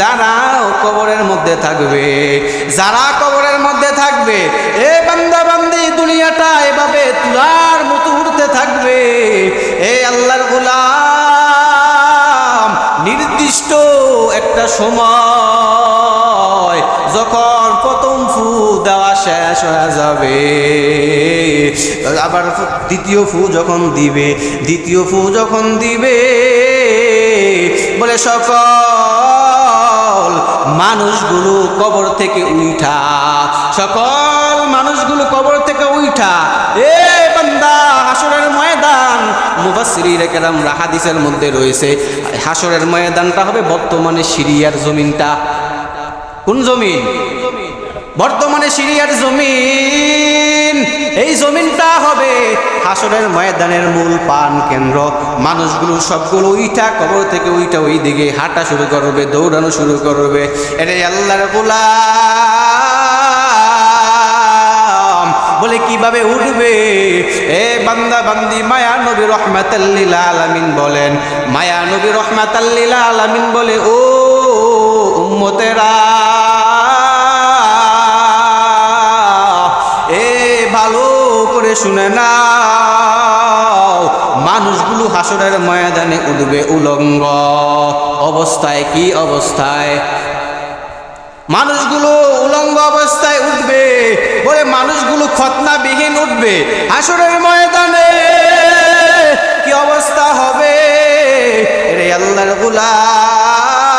যারাও কবরের মধ্যে থাকবে, যারা কবরের মধ্যে থাকবে, এ বান্দা বান্দি দুনিয়াটা এভাবে তুলার মতো উঠতে থাকবে। এ আল্লাহর গোলাম, নির্দিষ্ট একটা সময় যখন প্রথম ফু দেওয়া শেষ হয়ে যাবে। আবার দ্বিতীয় ফু যখন দিবে, দ্বিতীয় ফু যখন দিবে, বলে সকল মানুষগুলো কবর থেকে উঠা সকল মানুষগুলো কবর থেকে উঠা এ বান্দা, হাসরের ময়দান। মুবাসির কেরাম হাদিসের মধ্যে রয়েছে। হাসরের ময়দানটা হবে বর্তমানে সিরিয়ার জমিনটা। কোন জমিন? বর্তমানে সিরিয়ার জমিন। এই জমিনটা হবে হাসরের ময়দানের মূল পান কেন্দ্র। মানুষগুলো সবগুলো উইটা কবর থেকে উইটা ওই দিকে হাঁটা শুরু করবে, দৌড়ানো শুরু করবে। এটাই আল্লাহর গোলাম, বলে কীভাবে উঠবে? এ বান্দা, বান্দি, মায়া নবী রহমাতাল্লিল আলামিন বলেন, মায়া নবী রহমাতাল্লিল আলামিন বলে, ও উম্মতেরা করে শুনে নাও। মানুষগুলো হাসরের ময়দানে উঠবে উলঙ্গ। অবস্থায় কি অবস্থায়? মানুষগুলো উলঙ্গ অবস্থায় উঠবে। বলে মানুষগুলো খতনাবিহীন উঠবে। হাসরের ময়দানে কি অবস্থা হবে? রে আল্লাহর গুলাম।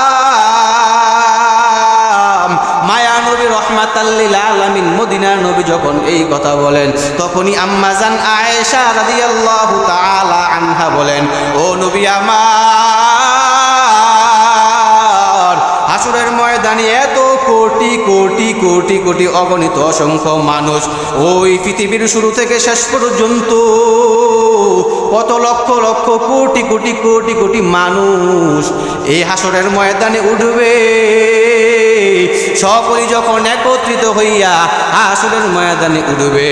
রহমাতাল্লিল আলামিন, মদিনার নবী যখন এই কথা বলেন, তখনই আম্মাজান আয়েশা রাদিয়াল্লাহু তাআলা আনহা বলেন, ও নবী আমার, হাসুরের ময়দানে এত কোটি কোটি কোটি কোটি অগণিত অসংখ্য মানুষ, ওই পৃথিবীর শুরু থেকে শেষ পর্যন্ত কত লক্ষ লক্ষ, কোটি কোটি কোটি কোটি মানুষ এই হাসরের ময়দানে উঠবে। সকলেই যখন একত্রিত হইয়া হাসরের ময়দানে উঠবে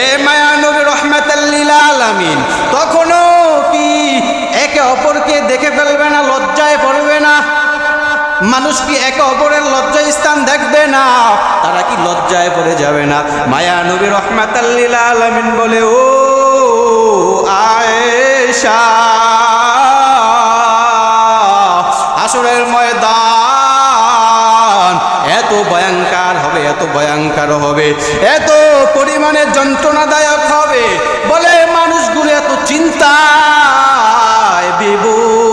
এ মায়া নবী রহমাতাল্লিল আলামিন, তখনও কি একে অপরকে দেখে ফেলবে না, লজ্জায় পড়বে না? মানুষ কি একে অপরের লজ্জা স্থান দেখবে না? তারা কি লজ্জায় পড়ে যাবে না? মায়া নবী রহমাতাল্লিল আলামিন বলে, ও আয়েশা। ভয়ঙ্কর হবে, এত ভয়ঙ্কর হবে, এত পরিমাণে যন্ত্রণাদায়ক হবে। বলে মানুষগুলো এত বিভোর।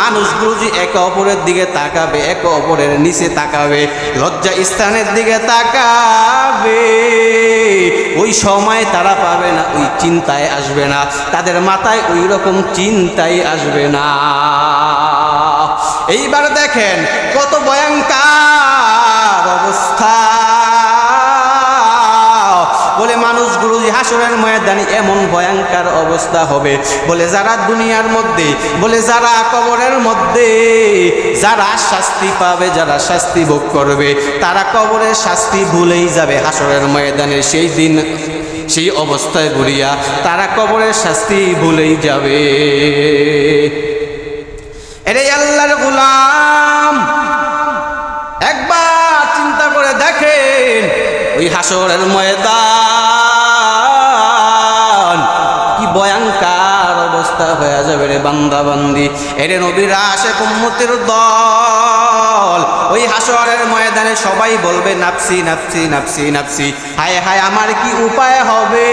মানুষগুলো যে একে অপরের দিকে তাকাবে, একে অপরের নিচে তাকাবে, লজ্জা স্থানের দিকে তাকাবে। ওই সময় তারা পাবে না, ওই চিন্তায় আসবে না। তাদের মাথায় ওই রকম চিন্তাই আসবে না। এইবার দেখেন কত ভয়ঙ্কর অবস্থা। বলে মানুষগুলো হাসরের ময়দানে এমন ভয়ঙ্কর অবস্থা হবে। বলে যারা দুনিয়ার মধ্যে, বলে যারা কবরের মধ্যে, যারা শাস্তি পাবে, যারা শাস্তি ভোগ করবে, তারা কবরের শাস্তি ভুলেই যাবে হাসরের ময়দানে। সেই দিন, সেই অবস্থায় ঘুরিয়া তারা কবরের শাস্তি ভুলেই যাবে। গোলাম একবার চিন্তা করে দেখেন, ওই হাসরের ময়দান কি ভয়ঙ্কর অবস্থা হয়ে যাবে রে বান্দা বান্দি এরে নবীরা আসে কুম্মতির দল, ওই হাসরের ময়দানে সবাই বলবে নাপসি নাপসি নাপসি নাপসি হায় হায়, আমার কি উপায় হবে?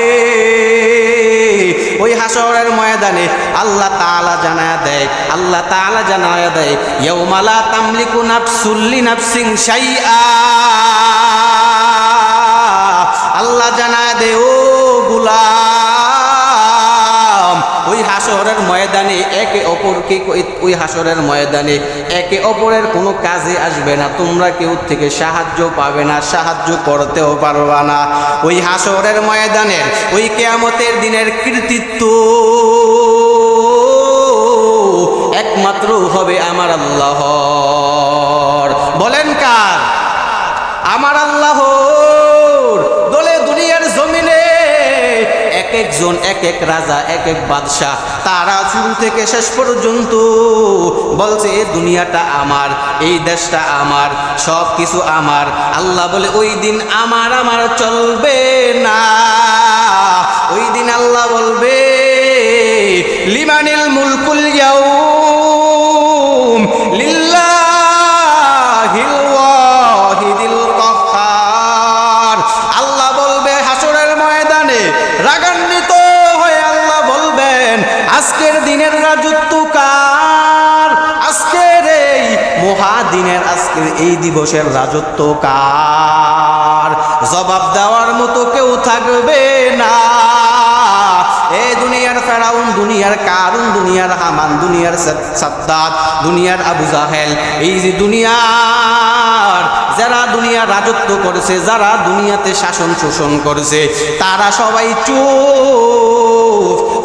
ওই হাসরের ময়দানে আল্লাহ তালা জানা দেয়, আল্লাহ তালা জানা দেয় ইউমালা তামলিকু নাফসুল্লি নাফসিং শাইআ। অপরকে ওই হাসরের ময়দানে। একে অপরের কোনো কাজে আসবে না। তোমরা কেউ থেকে সাহায্য পাবে না, সাহায্য করতেও পারবা না। ওই হাসরের ময়দানে ওই কেয়ামতের দিনের কৃতিত্ব একমাত্র হবে আমার আল্লাহর একজন এক এক রাজা, এক এক বাদশাহ। তারা শুরু থেকে শেষ পর্যন্ত বলছে দুনিয়াটা আমার, এই দেশটা আমার সব কিছু আমার। আল্লাহ বলে, ওই দিন আমার আমার চলবে না। ওই দিন আল্লাহ বলবে এই দিবসের রাজত্ব কার জবাব দেওয়ার মতো কেউ থাকবে না। এই দুনিয়ার ফেরাউন, দুনিয়ার কারুন, দুনিয়ার হামান, দুনিয়ার সাদ- সাদ্দাত, দুনিয়ার আবু জাহেল। এই যে দুনিয়ার, যারা দুনিয়ার রাজত্ব করেছে, যারা দুনিয়াতে শাসন শোষণ করেছে, তারা সবাই চুপ।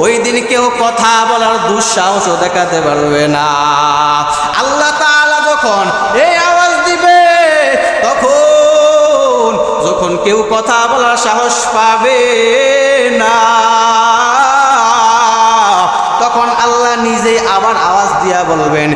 ওই দিন কেউ কথা বলার দুঃসাহসও দেখাতে পারবে না। আল্লাহ তাআলা যখন এই যখন কেউ কথা বলার সাহস পাবে না, তখন আল্লাহ নিজে আবার আওয়াজ দিয়া বলবেন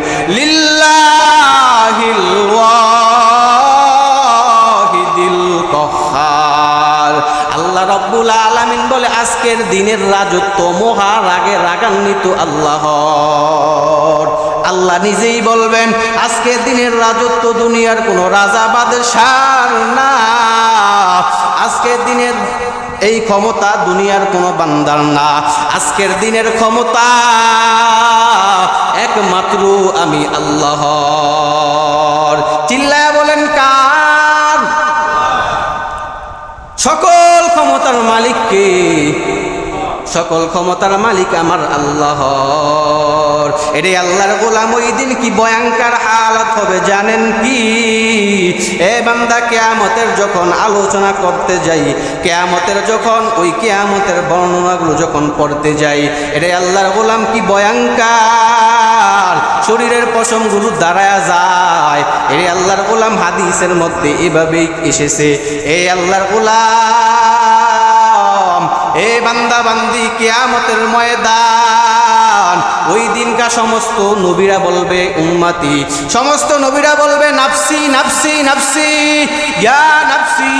আল্লাহ রব্বুল আলামিন বলে, আজকের দিনের রাজত্ব মহা রাগে রাগান্বিত আল্লাহর। আল্লাহ নিজেই বলবেন, আজকের দিনের রাজত্ব দুনিয়ার কোনো রাজা বাদশার না। আজকের দিনের এই ক্ষমতা দুনিয়ার কোনো বান্দার না। আজকের দিনের ক্ষমতা একমাত্র আমি আল্লাহ চিল্লায় বলেন কার? সকল ক্ষমতার মালিককে সকল ক্ষমতার মালিক আমার আল্লাহ এরে আল্লাহর গোলাম ওই দিন কি ভয়ঙ্কর হালত হবে জানেন কি? এ বান্দা কেয়ামতের যখন আলোচনা করতে যাই, কেয়ামতের যখন, ওই কেয়ামতের বর্ণনাগুলো যখন পড়তে যাই, এরে আল্লাহর গোলাম কি ভয়ঙ্কর? শরীরের পশমগুলো দাঁড়ায়া যায়। এরে আল্লাহর গোলাম হাদিসের মধ্যে এভাবেই এসেছে। এ আল্লাহর গোলাম এ বান্দা বান্দি, কেয়ামতের ময়দান। ওই দিনকার সমস্ত নবীরা বলবে, উম্মাতি। সমস্ত নবীরা বলবে, নাফসি নাফসি নাফসি। ইয়া নাফসি,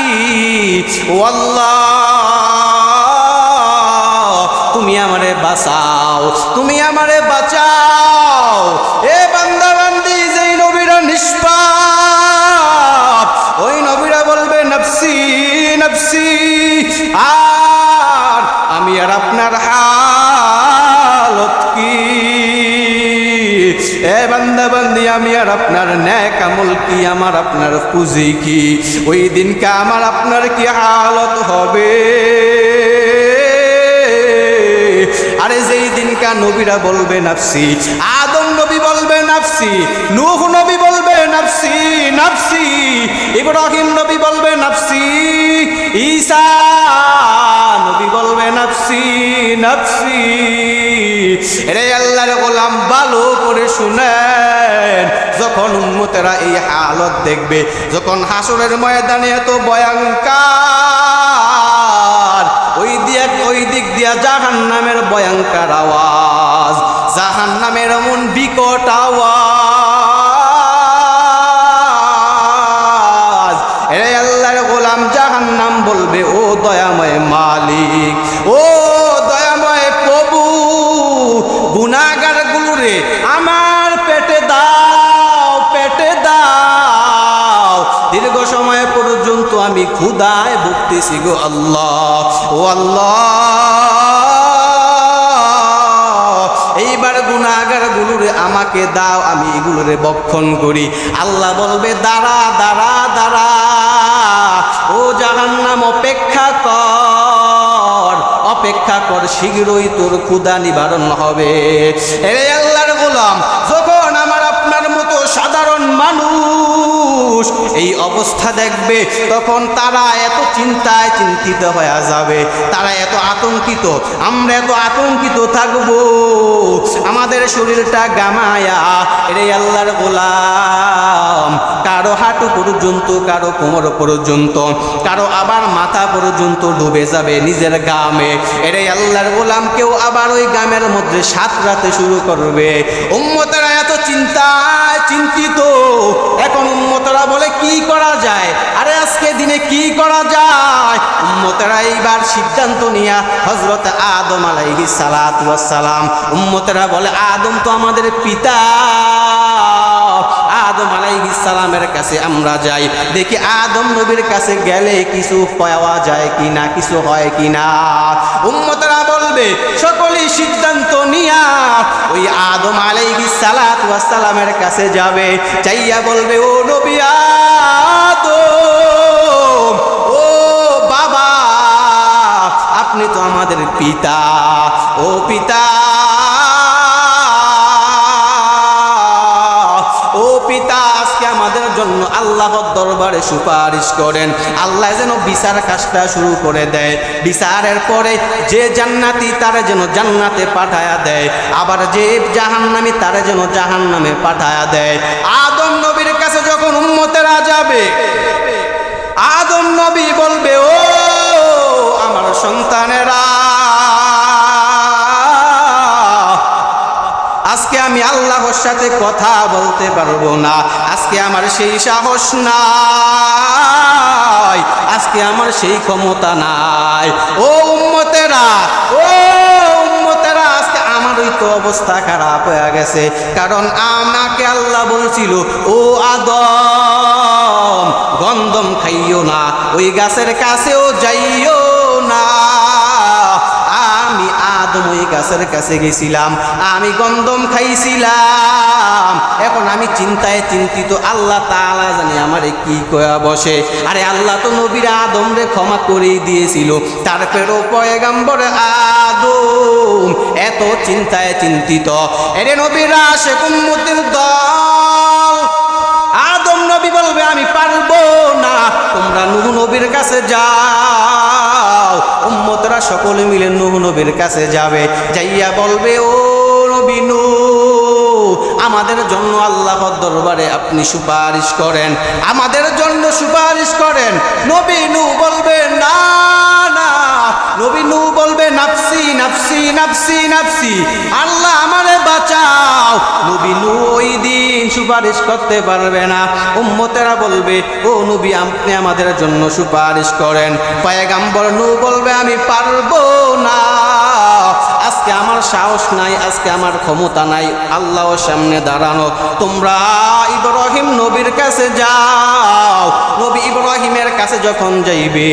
ও আল্লাহ, তুমি আমারে বাঁচাও, তুমি আমারে আর আপনার হালত কি? এ বান্দা বান্দি, আমি আর আপনার ন্যায় কামল কি? আমার আপনার পুঁজি কি? ওই দিনকে আমার আপনার কি হালত হবে? যেই নবীরা বলবে নাফসি, আদম নবী বলবে নাফসি, নূহ নবী বলবে নাফসি নাফসি, ইব্রাহিম নবী বলবে নাফসি, ঈসা নবী বলবে নাফসি নাফসি। রে আল্লাহর গোলাম, ভালো করে শুনেন, যখন উন্মতেরা এই হালত দেখবে, যখন হাসরের ময়দানে এত ভয়ঙ্কর ওই দিয়ে, ওই দিক দিয়া জাহান নামের ভয়ঙ্কর আওয়াজ জাহান নামের এমন বিকট আওয়াজ। এরে আল্লাহর গোলাম জাহান নাম বলবে, ও দয়াময় মালিক, ও দয়াময় প্রভু গুনাগার গুলোরে আমার পেটে দাও পেটে দাও। দীর্ঘ সময় পর্যন্ত আমি ক্ষুদায় ভুগতেছি গো আল্লাহ। আল্লাহ, এইবার গুনাগার গুলোরে আমাকে দাও, আমি এগুলোরে বক্ষণ করি। আল্লাহ বলবে, দাঁড়া দাঁড়া দাঁড়া, ও জাহান্নাম, অপেক্ষা কর অপেক্ষা কর, শীঘ্রই তোর ক্ষুদা নিবারণ হবে। এরে আল্লাহর গোলাম, যখন আমার আপনার মতো সাধারণ মানুষ পুরুষ এই অবস্থা দেখবে, তখন তারা এত চিন্তায় চিন্তিত হয়ে যাবে। তারা এত আতঙ্কিত। আমরা এত আতঙ্কিত থাকব। আমাদের শরীরটা গামায়া রে আল্লাহর গোলাম, কারও হাঁটু পর্যন্ত, কারও কোমর পর্যন্ত, কারও আবার মাথা পর্যন্ত ডুবে যাবে নিজের গামে এরে আল্লাহর গোলাম কেউ আবার ওই গ্রামের মধ্যে সাত রাতে শুরু করবে। উম্মতেরা এত চিন্তায় চিন্তিত। এখন উম্মতেরা বলে, কি করা যায়? আরে আজকে দিনে কি করা যায়? উম্মতেরা এইবার সিদ্ধান্ত নিয়া হজরত আদম আলাইহি সালাত সালাম, উম্মতেরা বলে, আদম তো আমাদের পিতা। আদম আলাইহিস সালামের কাছে আমরা যাই। দেখি আদম নবীর কাছে গেলে কিছু পাওয়া যায় কি না কিছু হয় কি না উম্মতরা বলবে, সকলেই সিদ্ধান্ত নিয়া ওই আদম আলাইহি সালাত সালামের কাছে যাবে, চাইয়া বলবে, ও নবী আদম, ও বাবা, আপনি তো আমাদের পিতা, ও পিতা আল্লাহর দরবারে সুপারিশ করেন। আল্লাহ যেন বিচার কাজটা শুরু করে দেয়। বিচারের পরে যে জান্নাতি তারা যেন জান্নাতে পাঠায়া দেয়। আবার যে জাহান্নামি তারা যেন জাহান্নামে পাঠায়া দেয়। আদম নবীর কাছে যখন উম্মতেরা যাবে, আদম নবী বলবে, ও আমার সন্তানেরা, আজকে আমি আল্লাহর সাথে কথা বলতে পারব না। আজকে আমার সেই সাহস নাই। আজকে আমার সেই ক্ষমতা নাই। ও উম্মতেরা ও উম্মতেরা, আজকে আমারই তো অবস্থা খারাপ হয়ে গেছে। কারণ আমাকে আল্লাহ বলছিল, ও আদম, গন্ধম খাইও না। ওই গাছের কাছেও যাইও আমি আদম গাছের কাছে গেছিলাম, আমি গন্ধম খাইছিলাম। এখন আমি চিন্তায় চিন্তিত, আল্লাহ তাআলা জানি আমারে কি কয়া বসে। আরে আল্লাহ তো নবীর আদম রে ক্ষমা করেই দিয়েছিল তারপরেও পয়গাম্বর আদম। এত চিন্তায় চিন্তিত, এরে নবীরা সে কুম্মতির দল। আদম নবী বলবে, আমি পারব না, তোমরা নুহ নবীর কাছে যাও। উম্মতরা সকলে মিলে নুহ নবীর কাছে যাবে যাইয়া বলবে ও নবী নূহ, আমাদের জন্য আল্লাহর দরবারে আপনি সুপারিশ করেন আমাদের জন্য সুপারিশ করেন। নবীনু বলবে না না। নবী নু বলবে নাফসি নাফসি নাফসি। আল্লাহ আমারে বাঁচাও। নবী ওই দিন সুপারিশ করতে পারবে না। উম্মতেরা বলবে, ও নবী, আপনি আমাদের জন্য সুপারিশ করেন। পায়গাম্বর নু বলবে, আমি পারব সাহস নাই, আজকে আমার ক্ষমতা নাই, আল্লাহর সামনে দাঁড়ানো। তোমরা ইব্রাহিম নবীর কাছে যাও। নবী ইব্রাহিমের কাছে যখন যাইবে,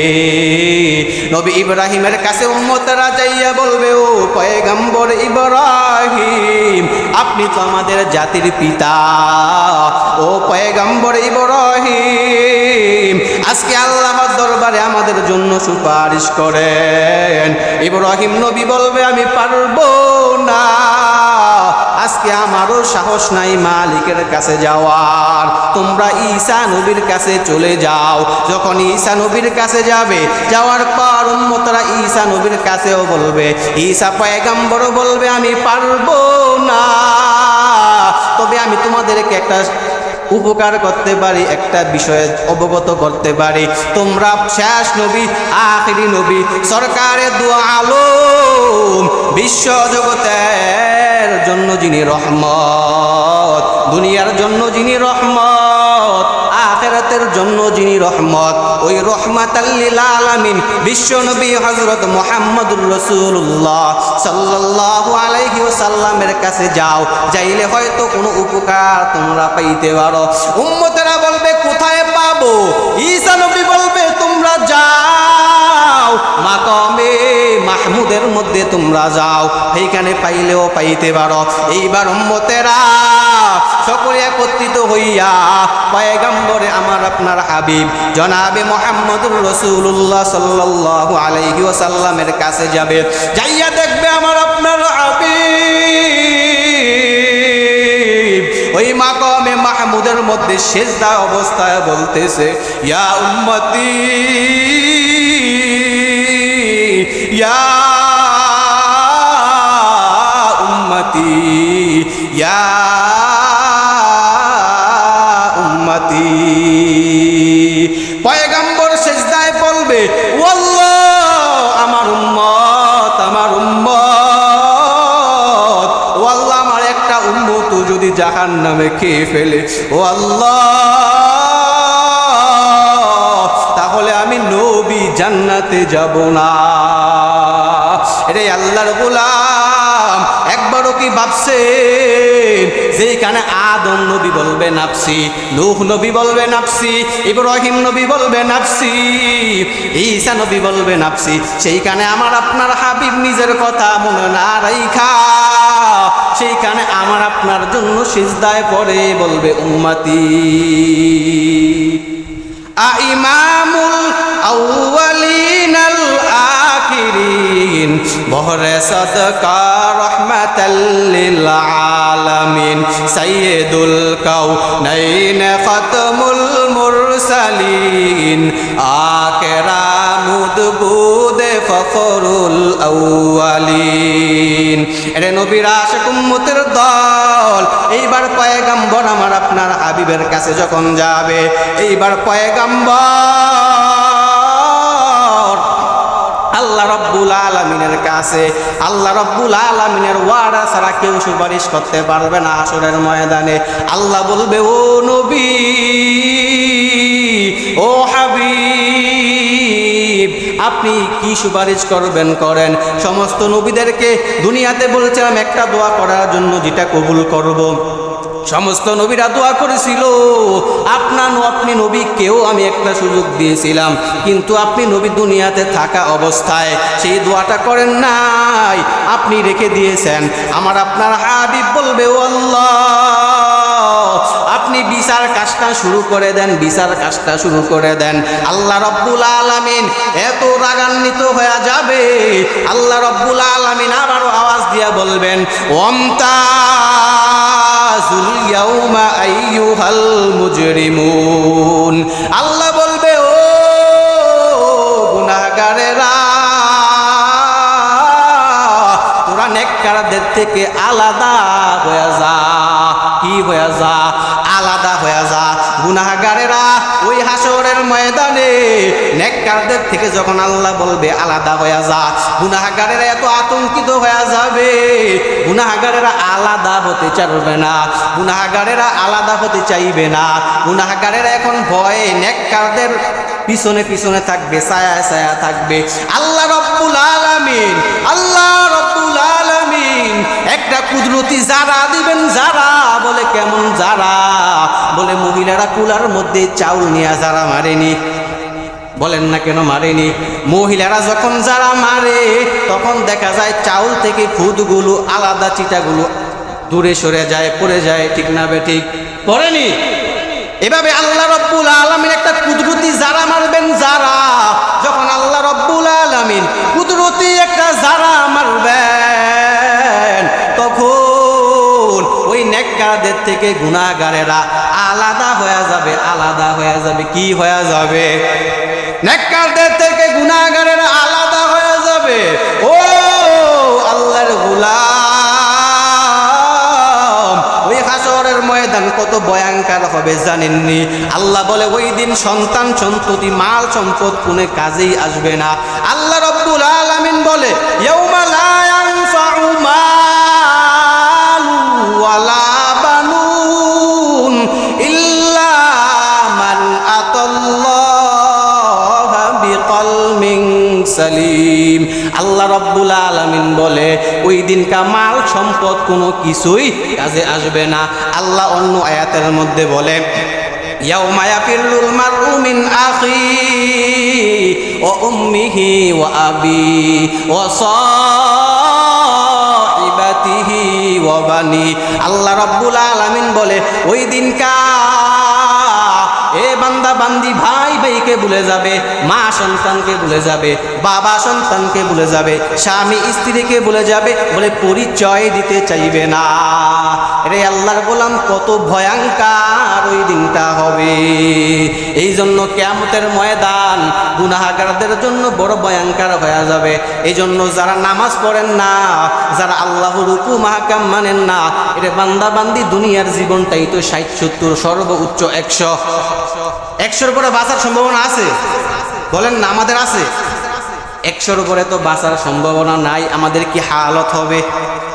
নবী ইব্রাহিমের কাছে উম্মতেরা যাইয়া বলবে, ও পয়গম্বর ইব্রাহিম, আপনি তো আমাদের জাতির পিতা। ও পয়গম্বর ইব্রাহিম, আজকে আল্লাহর দরবারে আমাদের জন্য সুপারিশ করেন। ইব্রাহিম নবী বলবে, আমি পারব না। আজকে আমারও সাহস নাই মালিকের কাছে যাওয়ার। তোমরা ঈসা নবীর কাছে চলে যাও। যখন ঈসা নবীর কাছে যাবে, যাওয়ার পর উম্মতরা ঈসা নবীর কাছেও বলবে, ঈসা পয়গাম্বরও বলবে, আমি পারব না। তবে আমি তোমাদেরকে একটা উপকার করতে পারি, একটা বিষয়ে অবগত করতে পারি। তোমরা শেষ নবী, আখরি নবী, সরকারের দু আলো বিশ্ব জগতের জন্য যিনি রহমত, দুনিয়ার জন্য যিনি রহমত জন্য যিনি রহমত, ওই রহমাত আলামিন বিশ্বনবী হজরত মোহাম্মদুর রসুল্লাহ সাল্লাল্লাহু আলাইহি সাল্লামের কাছে যাও, যাইলে হয়তো কোনো উপকার তোমরা পাইতে পারো। উম্মতেরা বলবে, কোথায় পাবো? ঈসা নবী বলবে, তোমরা যাও, মাকামে মাহমুদের মধ্যে তোমরা যাও এইখানে পাইলেও পাইতে পারো। এইবার উম্মতেরা সকলে একত্রিত হইয়া পয়গম্বরে আমার আপনার হাবিব, জনাবে মোহাম্মদুর রসুল্লাহ সাল্লাল্লাহু আলাইহি ওয়াসাল্লামের কাছে যাবে। যাইয়া দেখবে আমার আপনার হাবিব। ওই মাকমে মাহমুদের মধ্যে সেজদা অবস্থায় বলতেছে, ইয়া উম্মতি ইয়া উম্মতি, ইয়া পয়গাম্বর সেজদায় বলবে, ওয়াল্লাহ, আমার উম্মত আমার উম্মত। ও আল্লাহ আমার একটা উম্মত যদি জাহান নামে খেয়ে ফেলে ও আল্লাহ তাহলে আমি নবী জান্নাতে যাব না। রে আল্লাহর গোলাম, একবারও কি ভাবছেন যেখানে আদম নবী বলবে নাফসি, নূহ নবী বলবে নাফসি, ইব্রাহিম নবী বলবে নাফসি, ঈসা নবী বলবে নাফসি, সেইখানে আমার আপনার হাবিব নিজের কথা মনে না রাইখা। সেইখানে আমার আপনার জন্য সিজদায় পড়ে বলবে উম্মতি। আইমামুল আউয়ালিনাল আলামিন। সাইয়্যিদুল কাউনাইন খাতমুল মুরসালিন। আকেরা মুদবুদ ফখরুল আউয়ালিন। এরে নবীর আশিক উম্মতের দল, এইবার পয়গাম্বর আমার আপনার হাবিবের কাছে যখন যাবে, এইবার পয়গাম্বর আল্লাহ রব্বুল আলমিনের কাছে। আল্লাহ রব্বুল আলমিনের ওয়ার্ডা ছাড়া কেউ সুপারিশ করতে পারবে না আসরের ময়দানে। আল্লাহ বলবে, ও নবী, ও হাবিব, আপনি কি সুপারিশ করবেন করেন? সমস্ত নবীদেরকে দুনিয়াতে বলছিলাম, একটা দোয়া করার জন্য যেটা কবুল করব। সমস্ত নবীরা দোয়া করেছিল। আপনার আপনি নবীকেও আমি একটা সুযোগ দিয়েছিলাম। কিন্তু আপনি নবী দুনিয়াতে থাকা অবস্থায় সেই দোয়াটা করেন নাই। আপনি রেখে দিয়েছেন। আমার আপনার হাবিব বলবে আপনি বিচার কাজটা শুরু করে দেন, বিচার কাজটা শুরু করে দেন। আল্লাহ রব্বুল আলামিন এত রাগান্বিত হয়ে যাবে। আল্লাহ রব্বুল আলামিন আবারও আওয়াজ দিয়ে বলবেন আল্লাহ বলবে, ও গুনাহগারেরা, তোরা নেককারদের থেকে আলাদা হয়ে যা। কি হয়ে যা? আলাদা হয়ে যা। গুনাহগারেরা ওই হাসরের ময়দানে নেককারদের থেকে যখন আল্লাহ বলবে, আলাদা হয়ে যা, গুনাহগারেরা এত আতঙ্কিত হয়ে যাবে। গুনাহগারেরা আলাদা হতে চাইবে না, গুনাহগারেরা আলাদা হতে চাইবে না। গুনাহগারেরা এখন ভয়ে নেককারদের পিছনে পিছনে থাকবে, ছায়া ছায়া থাকবে। আল্লাহ রব্বুল আলামিন, আল্লাহ রব্বুল আলামিন, একটা কুদরতি যারা দিবেন, যারা বলে কেমন যারা? বলে, মহিলারা কুলার মধ্যে চাউল নিয়ে যারা মারেনি। বলেন না কেন মারেনি? মহিলারা যখন যারা মারে, তখন দেখা যায় চাউল থেকে খুদগুলো, আলাদা চিটাগুলো দূরে সরে যায়, পড়ে যায়, ঠিক না বে ঠিক? পড়েনি? এভাবে আল্লাহ রব্বুল আলমিন একটা কুদরতি যারা মারবেন, যারা, যখন আল্লাহ রব্বুল আলমিন কুদরতি একটা যারা মারবেন নেককারদের থেকে গুণাগারেরা আলাদা হয়ে যাবে, আলাদা হয়ে যাবে, কি হয়ে যাবে? নেককারদের থেকে গুণাগারেরা আলাদা হয়ে যাবে। ও আল্লাহর গুলাম, ওই হাসরের ময়দান কত ভয়ঙ্কর হবে জানেননি? আল্লাহ বলে, ওই দিন সন্তান সন্ততি, মাল সম্পদ কোনো কাজেই আসবে না। আল্লাহ রব্বুল আলামিন বলে, ইয়াউমা সালিম আল্লাহ রব্বুল আলামিন বলে, ওই দিন কামাল সম্পদ কোনো কিছুই কাজে আসবে না। আল্লাহ অন্য আয়াতের মধ্যে বলে আল্লাহ রব্বুল আলামিন বলে, ওই দিন কা এ বান্দা বান্দি ভাই ভাইকে ভুলে যাবে, মা সন্তানকে ভুলে যাবে, বাবা সন্তানকে ভুলে যাবে, স্বামী স্ত্রীকে ভুলে যাবে, বলে পরিচয় দিতে চাইবে না। রে আল্লাহর গোলাম, কত ভয়ঙ্কর ওই দিনটা হবে। এই জন্য কেমতের ময়দান গুনাহাগারদের জন্য বড় ভয়ঙ্কর হয়ে যাবে। এই জন্য যারা নামাজ পড়েন না, যারা আল্লাহর হুকুম হাকাম মানেন না এটা বান্দা বান্দি দুনিয়ার জীবনটাই তো ষাট, সত্তর, সর্বোচ্চ একশো। একশোর পরে বাঁচার সম্ভাবনা আছে? বলেন না, আমাদের আছে। একশোর উপরে তো বাঁচার সম্ভাবনা নাই, আমাদের কি হালত হবে?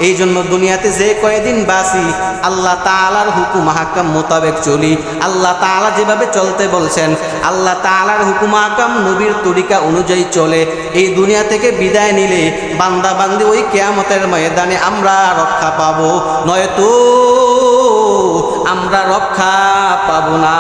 এই জন্য দুনিয়াতে যে কয়েকদিন বাঁচি, আল্লাহ তালার হুকুম হাকাম মোতাবেক চলি। আল্লাহ তাআলা যেভাবে চলতে বলছেন, আল্লাহ তাআলার হুকুম হাকাম নবীর তরিকা অনুযায়ী চলে। এই দুনিয়া থেকে বিদায় নিলে বান্দা বান্দি ওই কেয়ামতের ময়দানে আমরা রক্ষা পাবো। নয়তো আমরা রক্ষা পাবো না।